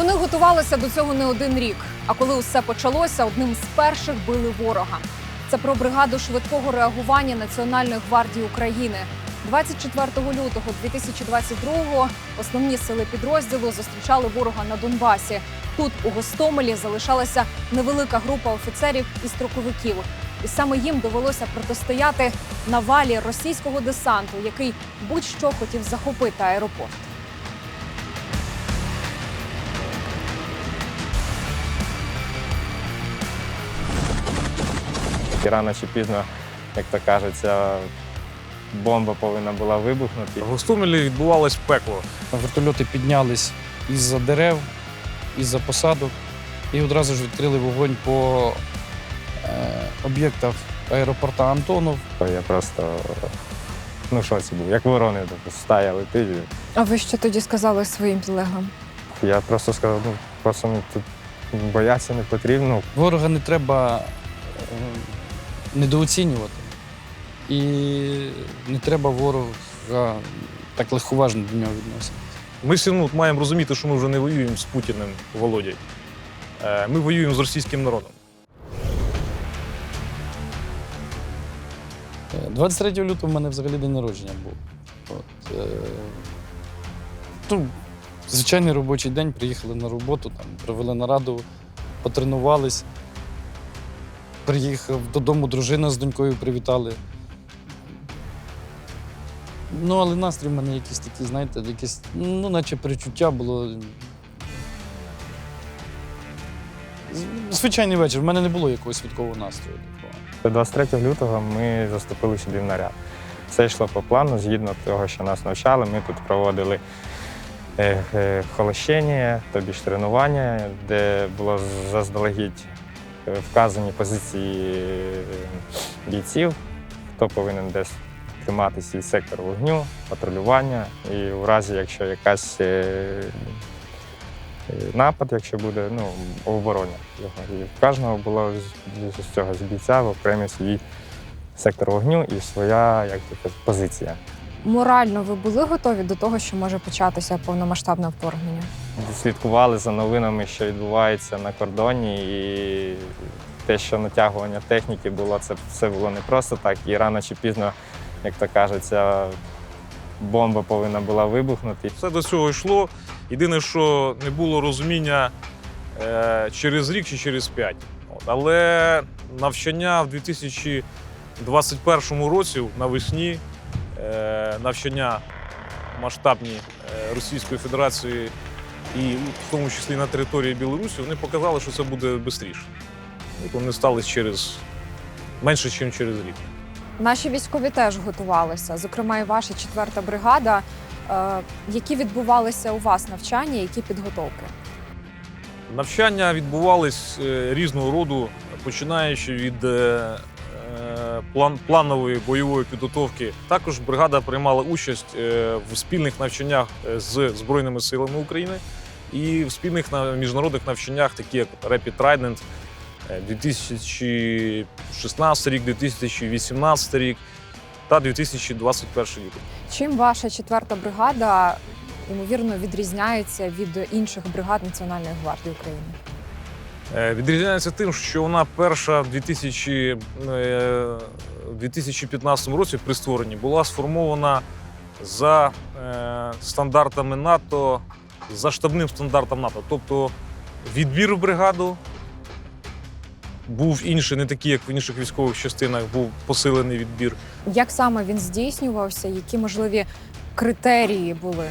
Вони готувалися до цього не один рік. А коли усе почалося, одним з перших били ворога. Це про бригаду швидкого реагування Національної гвардії України. 24 лютого 2022-го основні сили підрозділу зустрічали ворога на Донбасі. Тут у Гостомелі залишалася невелика група офіцерів і строковиків. І саме їм довелося протистояти навалі російського десанту, який будь-що хотів захопити аеропорт. І рано чи пізно, як то кажеться, бомба повинна була вибухнути. В Гостомелі відбувалось пекло. Вертольоти піднялись із-за дерев, із-за посадок і одразу ж відкрили вогонь по е, об'єктах аеропорта Антонов. Я просто ну, в шоці був, як ворони, тобто, стая летить. А ви що тоді сказали своїм підлеглим? Я просто сказав, ну просто ну, тут боятися не потрібно. Ворога не треба е, недооцінювати. І не треба ворога так легковажно до нього відносити. Ми всі ну, маємо розуміти, що ми вже не воюємо з Путіним Володєю. Е, Ми воюємо з російським народом. Е, 23 лютого в мене взагалі день народження був. От, е, ну, звичайний робочий день, приїхали на роботу, там, провели нараду, потренувались. Приїхав додому, дружина з донькою привітали. Ну, але настрій в мене якийсь такий, знаєте, якесь, ну, наче перечуття було. Звичайний вечір, в мене не було якогось святкового настрою. 23 лютого ми заступили сюди в наряд. Все йшло по плану, згідно того, що нас навчали. Ми тут проводили е, е, холощення, тобі ж тренування, де було заздалегідь вказані позиції е, бійців, хто повинен десь тримати свій сектор вогню, патрулювання. І в разі, якщо якась е, е, напад, якщо буде, ну, обороня його. І в кожного було з, цього з бійця в окремий свій сектор вогню і своя як позиція. Морально ви були готові до того, що може початися повномасштабне вторгнення? Слідкували за новинами, що відбувається на кордоні, і те, що натягування техніки було, це все було не просто так. І рано чи пізно, як то кажеться, бомба повинна була вибухнути. Все до цього йшло. Єдине, що не було розуміння е, через рік чи через п'ять. Але навчання в 2021 році навесні, е, навчання масштабні е, Російської Федерації і в тому числі на території Білорусі, вони показали, що це буде швидше. Вони стали через менше, ніж через рік. Наші військові теж готувалися, зокрема, і ваша четверта бригада. Е, які відбувалися у вас навчання, які підготовки? Навчання відбувались е, різного роду, починаючи від е, план, планової бойової підготовки. Також бригада приймала участь е, в спільних навчаннях е, з Збройними силами України і в спільних на- міжнародних навчаннях, такі як Rapid Trident е, 2016 рік, 2018 рік та 2021 рік. Чим ваша четверта бригада ймовірно відрізняється від інших бригад Національної гвардії України? Е, Відрізняється тим, що вона перша в 2000, е, 2015 році при створенні була сформована за е, стандартами НАТО, за штабним стандартом НАТО. Тобто відбір в бригаду був інший, не такий, як в інших військових частинах, був посилений відбір. Як саме він здійснювався? Які можливі критерії були?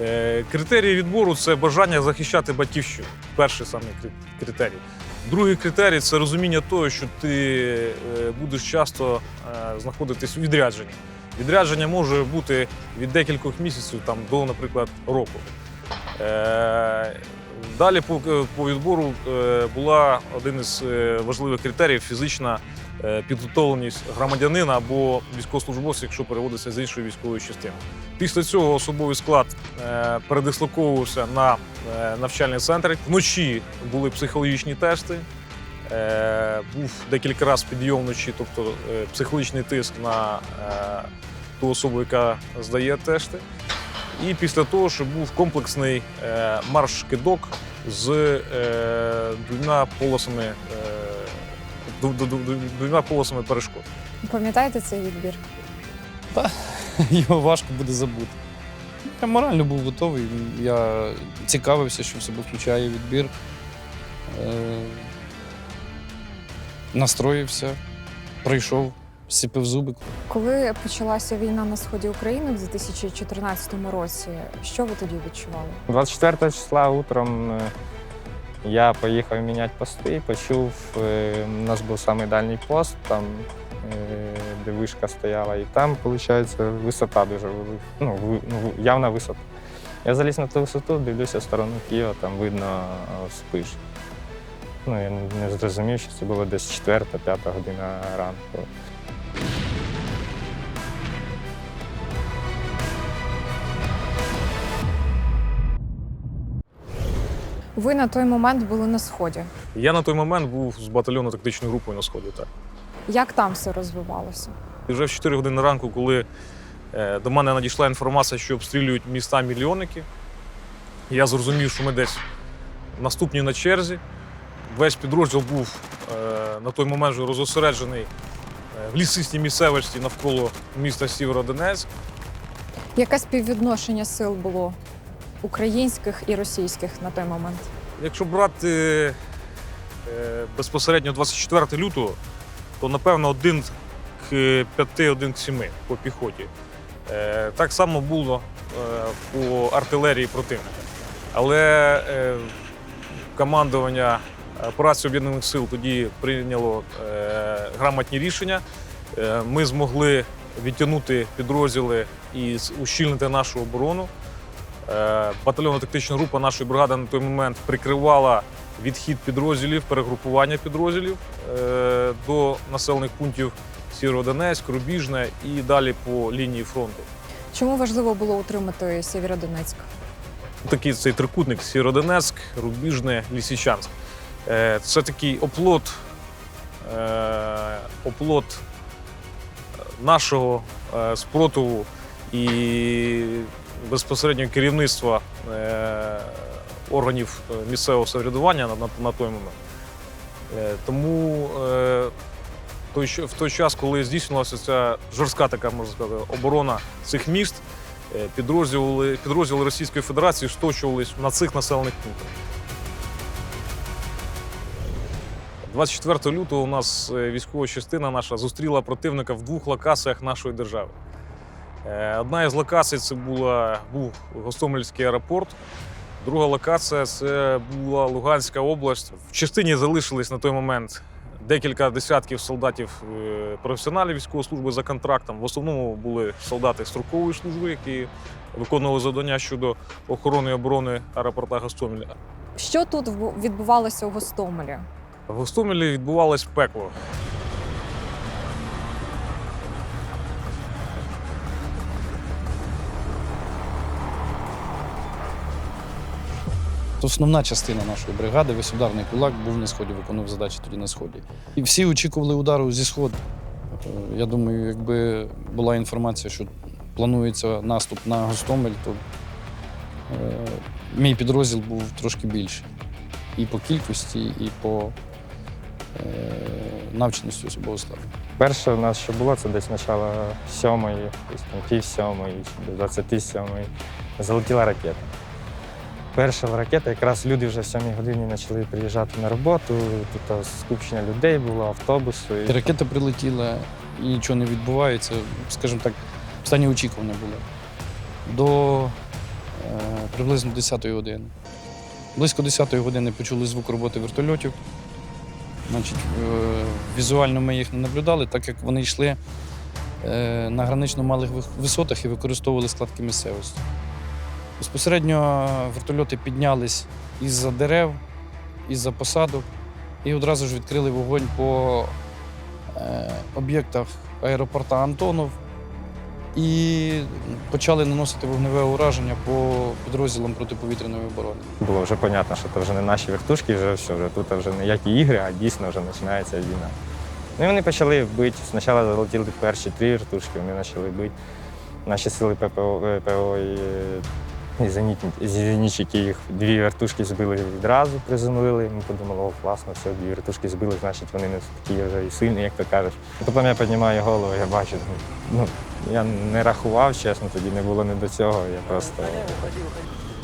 Е, Критерії відбору це бажання захищати батьківщину. Перший саме критерій. Другий критерій це розуміння того, що ти е, будеш часто е, знаходитись у відрядженні. Відрядження може бути від декількох місяців там, до, наприклад, року. Далі по, відбору була один із важливих критеріїв фізична підготовленість громадянина або військовослужбовця, якщо переводиться з іншої військової частини. Після цього особовий склад е, передислоковувався на е, навчальний центр. Вночі були психологічні тести. Е, Був декілька разів підйом вночі, тобто е, психологічний тиск на е, ту особу, яка здає тести. І після того, що був комплексний е, марш-кидок з е, двома полосами, е, двома полосами перешкод. Пам'ятаєте цей відбір? Його важко буде забути. Я морально був готовий. Я цікавився, що в себе включає відбір. Е, настроївся, прийшов, сіпив зуби. Коли почалася війна на сході України в 2014 році, що ви тоді відчували? 24 числа утром е, я поїхав міняти пости, почув, е, у нас був самий дальній пост, там, е, де вишка стояла, і там, виходить, висота дуже велика. Ну, ну, явна висота. Я заліз на ту висоту, дивлюся в сторону Києва, там видно спиш. Ну, я не зрозумів, що це було десь 4-5 година ранку. Ви на той момент були на сході. Я на той момент був з батальйону тактичною групою на сході. Так. Як там все розвивалося? І вже в 4 години ранку, коли е, до мене надійшла інформація, що обстрілюють міста мільйонники, я зрозумів, що ми десь наступні на черзі. Весь підрозділ був е, на той момент вже розосереджений е, в лісистій місцевості навколо міста Сєвєродонецьк. Яке співвідношення сил було українських і російських на той момент? Якщо брати е, безпосередньо 24 лютого, то напевно один к 5, один к 7 по піхоті. Е, Так само було е, по артилерії противника. Але командування операції Об'єднаних сил тоді прийняло грамотні рішення. Ми змогли відтягнути підрозділи і ущільнити нашу оборону. Е, Батальйонно-тактична група нашої бригади на той момент прикривала відхід підрозділів, перегрупування підрозділів е, до населених пунктів Сєвєродонецьк, Рубіжне і далі по лінії фронту. Чому важливо було утримати Сєвєродонецьк? Такий цей трикутник Сєвєродонецьк, Рубіжне, Лісичанськ. Е, Це такий оплот, оплот нашого спротиву і безпосередньо керівництва е, органів е, місцевого самоврядування на, той момент. Е, Тому в той час, коли здійснювалася ця жорстка така, можна сказати, оборона цих міст, підрозділи, підрозділи Російської Федерації сточувались на цих населених пунктах. 24 лютого у нас військова частина наша зустріла противника в двох локаціях нашої держави. Е, Одна із локацій це була, був Гостомельський аеропорт. Друга локація це була Луганська область. В частині залишились на той момент декілька десятків солдатів е, професіоналів військової служби за контрактом. В основному були солдати строкової служби, які виконували завдання щодо охорони і оборони аеропорта Гостомеля. Що тут відбувалося у Гостомелі? В Гостомелі відбувалось пекло. Основна частина нашої бригади, весь ударний кулак, був на сході, виконував задачі тоді на сході. І всі очікували удару зі сходу. Е, Я думаю, якби була інформація, що планується наступ на Гостомель, то е, мій підрозділ був трошки більший. І по кількості, і по е, навченості особового складу. Перше у нас що було, це десь начало сьомої, пів сьомої, до 27 залетіла ракета. Перша ракета, якраз люди вже в сьомій годині почали приїжджати на роботу. Тут скупчення людей було, автобуси. Ракета прилетіла, і нічого не відбувається. Скажімо так, в стані очікування було. До е, приблизно 10-ї години. Близько 10-ї години почули звук роботи вертольотів. Значить, е, візуально ми їх не наблюдали, так як вони йшли е, на гранично малих висотах і використовували складки місцевості. Безпосередньо вертольоти піднялись із-за дерев, із-за посадок і одразу ж відкрили вогонь по е, об'єктах аеропорта Антонов і почали наносити вогневе ураження по підрозділам протиповітряної оборони. Було вже зрозуміло, що це вже не наші вертушки, вже все, вже тут вже ніякі ігри, а дійсно вже починається війна. Ну і вони почали бити. Спочатку залетіли перші три вертушки, вони почали бити. Наші сили ППО, е, ППО і, і зенітнічики їх дві вертушки збили відразу, приземлили. Ми подумали, о, класно, все, дві вертушки збили, значить вони не такі вже і сильні, як то кажеш. Потім я піднімаю голову, я бачу, ну, я не рахував, чесно, тоді не було не до цього. Я просто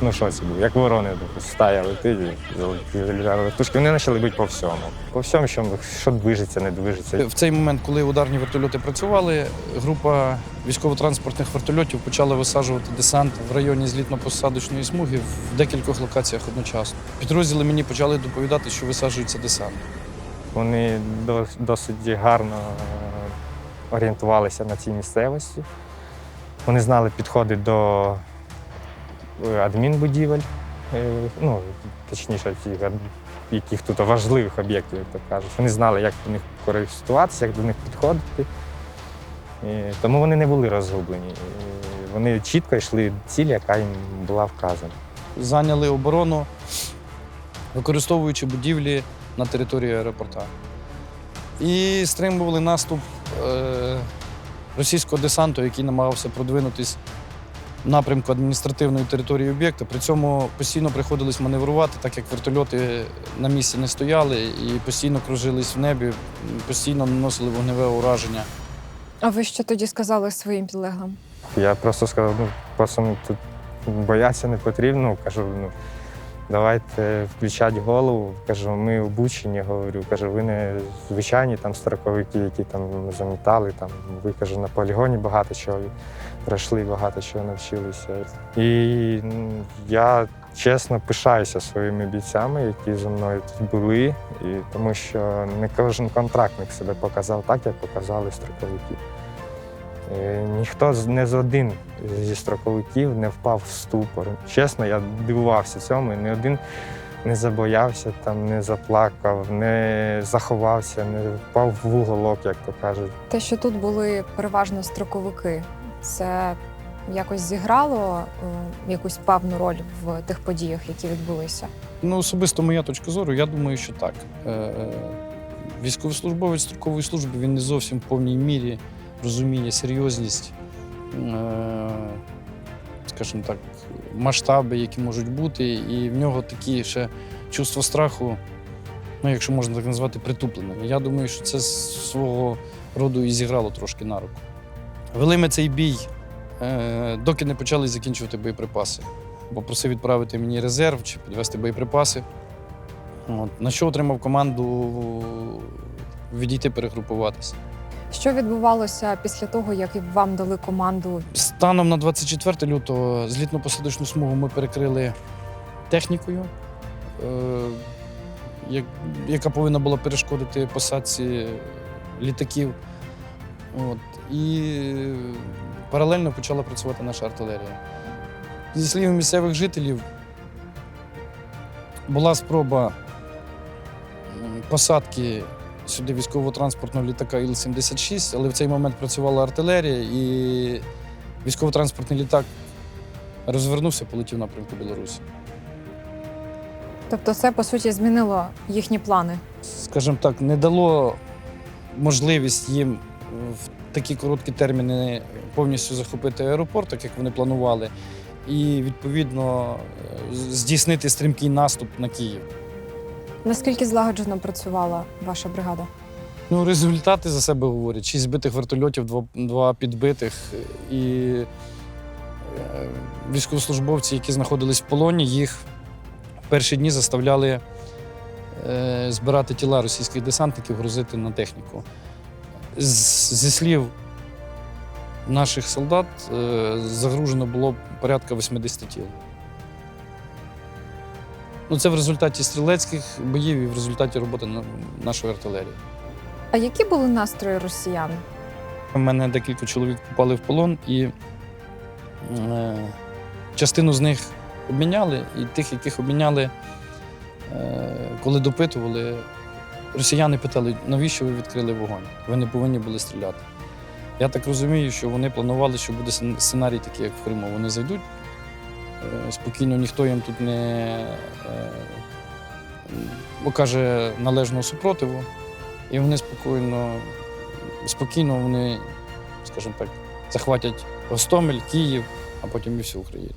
ну що це було, як ворони стая летить, і вертушки. Вони почали бити по всьому. По всьому, що, що движеться, не движеться. В цей момент, коли ударні вертольоти працювали, група військово-транспортних вертольотів почала висаджувати десант в районі злітно-посадочної смуги в декількох локаціях одночасно. Підрозділи мені почали доповідати, що висаджується десант. Вони досить гарно орієнтувалися на цій місцевості. Вони знали підходи до адмінбудівель, е, ну, точніше, яких тут важливих об'єктів, як то кажуть. Вони знали, як до них користуватися, як до них підходити. Тому вони не були розгублені. Вони чітко йшли до цілі, яка їм була вказана. Зайняли оборону, використовуючи будівлі на території аеропорта. І стримували наступ е, російського десанту, який намагався продвинутись напрямку адміністративної території об'єкта. При цьому постійно приходилось маневрувати, так як вертольоти на місці не стояли і постійно кружились в небі, постійно наносили вогневе ураження. А ви що тоді сказали своїм підлеглим? Я просто сказав, ну, просто тут боятися не потрібно. Кажу, ну, давайте включати голову. Кажу, ми обучені, говорю. Кажу, ви не звичайні там строковики, які там замітали. Там, ви кажу, на полігоні багато чого пройшли, багато чого навчилися. І я чесно пишаюся своїми бійцями, які зі мною тут були, і тому що не кожен контрактник себе показав так, як показали строковики. Е, Ніхто не з один зі строковиків не впав в ступор. Чесно, я дивувався цьому. і Ні один не забоявся, там, не заплакав, не заховався, не впав в уголок, як то кажуть. Те, що тут були переважно строковики, це якось зіграло е, якусь певну роль в тих подіях, які відбулися. Ну, особисто моя точка зору, я думаю, що так. Е, Військовослужбовець строкової служби він не зовсім в повній мірі розуміє серйозність, е, скажімо так, масштаби, які можуть бути, і в нього такі ще чувство страху, ну, якщо можна так назвати, притупленими. Я думаю, що це свого роду і зіграло трошки на руку. Вели ми цей бій, е, доки не почали закінчувати боєприпаси попросив відправити мені резерв чи підвести боєприпаси. От. На що отримав команду відійти перегрупуватися. Що відбувалося після того, як вам дали команду? Станом на 24 лютого злітно-посадочну смугу ми перекрили технікою, е, яка повинна була перешкодити посадці літаків. От. І паралельно почала працювати наша артилерія. Зі слів місцевих жителів, була спроба посадки сюди військово-транспортного літака Іл-76, але в цей момент працювала артилерія, і військово-транспортний літак розвернувся, полетів напрямку Білорусі. Тобто, це по суті змінило їхні плани. Скажімо так, не дало можливість їм в такі короткі терміни повністю захопити аеропорт, так як вони планували, і відповідно е, здійснити стрімкий наступ на Київ. Наскільки злагоджено працювала ваша бригада? Ну, результати за себе говорять. Шість збитих вертольотів, два, два підбитих. І е, військовослужбовці, які знаходились в полоні, їх в перші дні заставляли е, збирати тіла російських десантників, грузити на техніку. З, зі слів наших солдат е, загружено було порядка 80 тіл. Ну, це в результаті стрілецьких боїв і в результаті роботи нашої артилерії. А які були настрої росіян? У мене декілька чоловік попали в полон, і е, частину з них обміняли, і тих, яких обміняли, е, коли допитували, росіяни питали, навіщо ви відкрили вогонь? Ви не повинні були стріляти. Я так розумію, що вони планували, що буде сцен- сценарій такий, як в Криму. Вони зайдуть спокійно, ніхто їм тут не е, окаже належного супротиву, і вони спокійно спокійно вони, скажімо так, захватять Гостомель, Київ, а потім і всю Україну.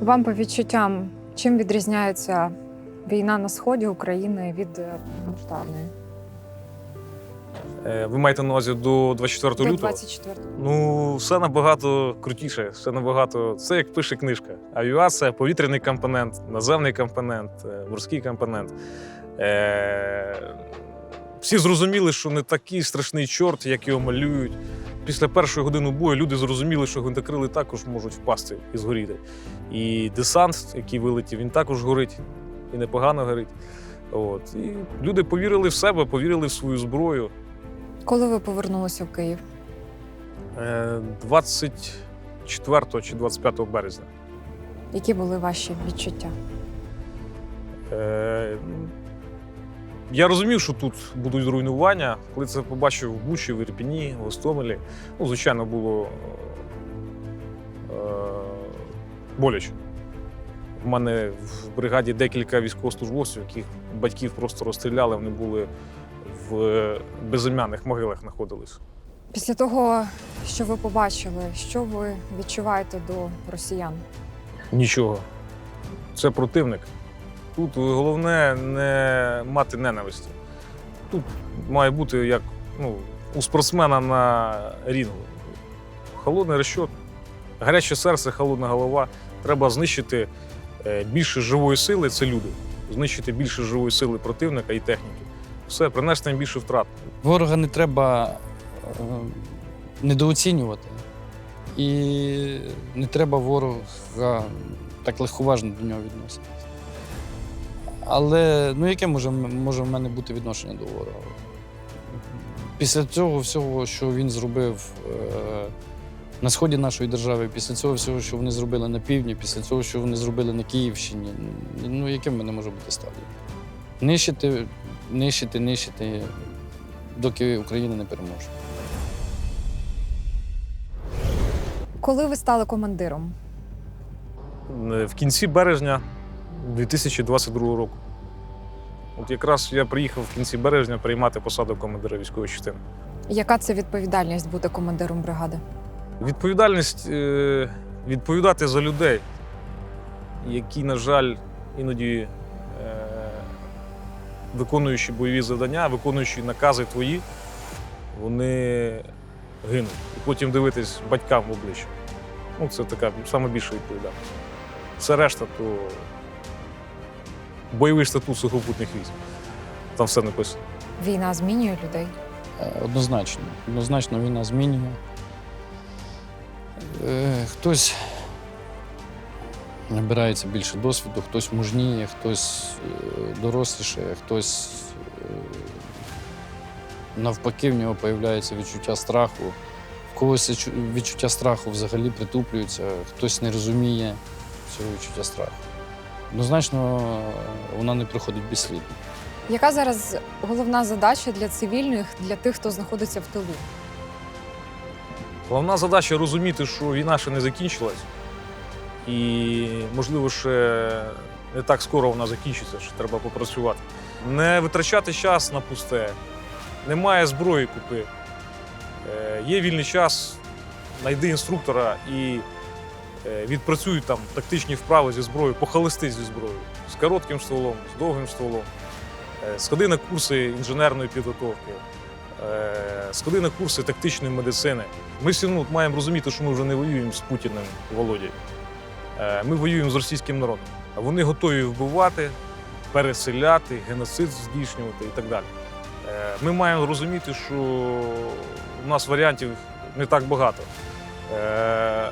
Вам по відчуттям, чим відрізняється війна на сході України від е, повномасштабної? Е, Ви маєте на увазі до 24 До лютого? 24 Ну, все набагато крутіше, все набагато. Це як пише книжка. Авіація, повітряний компонент, наземний компонент, е, морський компонент. Е, всі зрозуміли, що не такий страшний чорт, як його малюють. Після першої години бою люди зрозуміли, що гвинтокрили також можуть впасти і згоріти. І десант, який вилетів, він також горить і непогано горить. От. І люди повірили в себе, повірили в свою зброю. Коли ви повернулися в Київ? Е, 24 чи 25 березня. Які були ваші відчуття? Е, Я розумів, що тут будуть руйнування. Коли це побачив в Бучі, в Ірпіні, в Гостомелі, ну, звичайно, було е, боляче. У мене в бригаді декілька військовослужбовців, яких батьків просто розстріляли, вони були в безім'яних могилах знаходились. Після того, що ви побачили, що ви відчуваєте до росіян? Нічого. Це противник. Тут головне не мати ненависті. Тут має бути як ну, у спортсмена на рінгу. Холодний розчот, гаряче серце, холодна голова. Треба знищити е, більше живої сили це люди. Знищити більше живої сили противника і техніки. Все, принести їм більше втрат. Ворога не треба е, недооцінювати. І не треба ворога так легковажно до нього відноситися. Але ну, яке може, може в мене бути відношення до ворога? Після цього всього, що він зробив е, на сході нашої держави, після цього всього, що вони зробили на півдні, після цього, що вони зробили на Київщині, ну яким в мене може бути стадія? Нищити, нищити, нищити, доки Україна не переможе. Коли ви стали командиром? Е, В кінці березня 2022 року. От якраз я приїхав в кінці березня приймати посаду командира військової частини. Яка це відповідальність бути командиром бригади? Відповідальність е, відповідати за людей, які, на жаль, іноді виконуючи бойові завдання, виконуючи накази твої, вони гинуть. І потім дивитись батькам в обличчя. Ну, це така найбільша відповідальність. Все решта, то бойовий статут сухопутних військ. Там все написано. Війна змінює людей. Е, Однозначно. Однозначно війна змінює. Е, Хтось набирається більше досвіду, хтось мужніє, хтось е, дорослішає, хтось е, навпаки в нього з'являється відчуття страху. В когось відчуття страху взагалі притуплюється, хтось не розуміє цього відчуття страху. Однозначно, вона не проходить безслідно. Яка зараз головна задача для цивільних, для тих, хто знаходиться в тилу? Головна задача розуміти, що війна ще не закінчилась, і, можливо, ще не так скоро вона закінчиться, що треба попрацювати. Не витрачати час на пусте. Немає зброї купи. Е, Є вільний час, знайди інструктора і е, відпрацюй там тактичні вправи зі зброєю, похалисти зі зброєю, з коротким стволом, з довгим стволом. Е, Сходи на курси інженерної підготовки, сходи на курси тактичної медицини. Ми всі ну, маємо розуміти, що ми вже не воюємо з Путіним Володією. Е, Ми воюємо з російським народом. Вони готові вбивати, переселяти, геноцид здійснювати і так далі. Е, Ми маємо розуміти, що у нас варіантів не так багато. Е,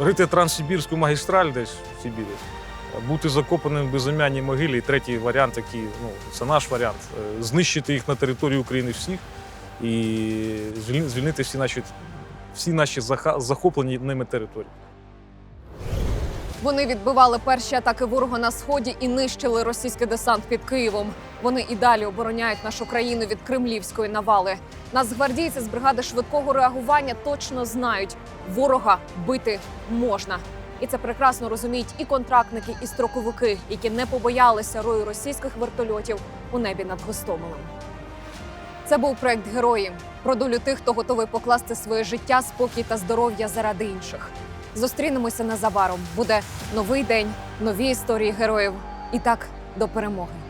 Рити Транссибірську магістраль десь в Сибірі, бути закопаним в безім'яній могилі. І третій варіант, який ну, це наш варіант, знищити їх на території України всіх і звільнити всі наші, всі наші захоплені ними території. Вони відбивали перші атаки ворога на сході і нищили російський десант під Києвом. Вони і далі обороняють нашу країну від кремлівської навали. Нацгвардійці з бригади швидкого реагування точно знають, ворога бити можна. І це прекрасно розуміють і контрактники, і строковики, які не побоялися рою російських вертольотів у небі над Гостомелем. Це був проект Герої про долю тих, хто готовий покласти своє життя, спокій та здоров'я заради інших. Зустрінемося незабаром. Буде новий день, нові історії героїв. І так до перемоги.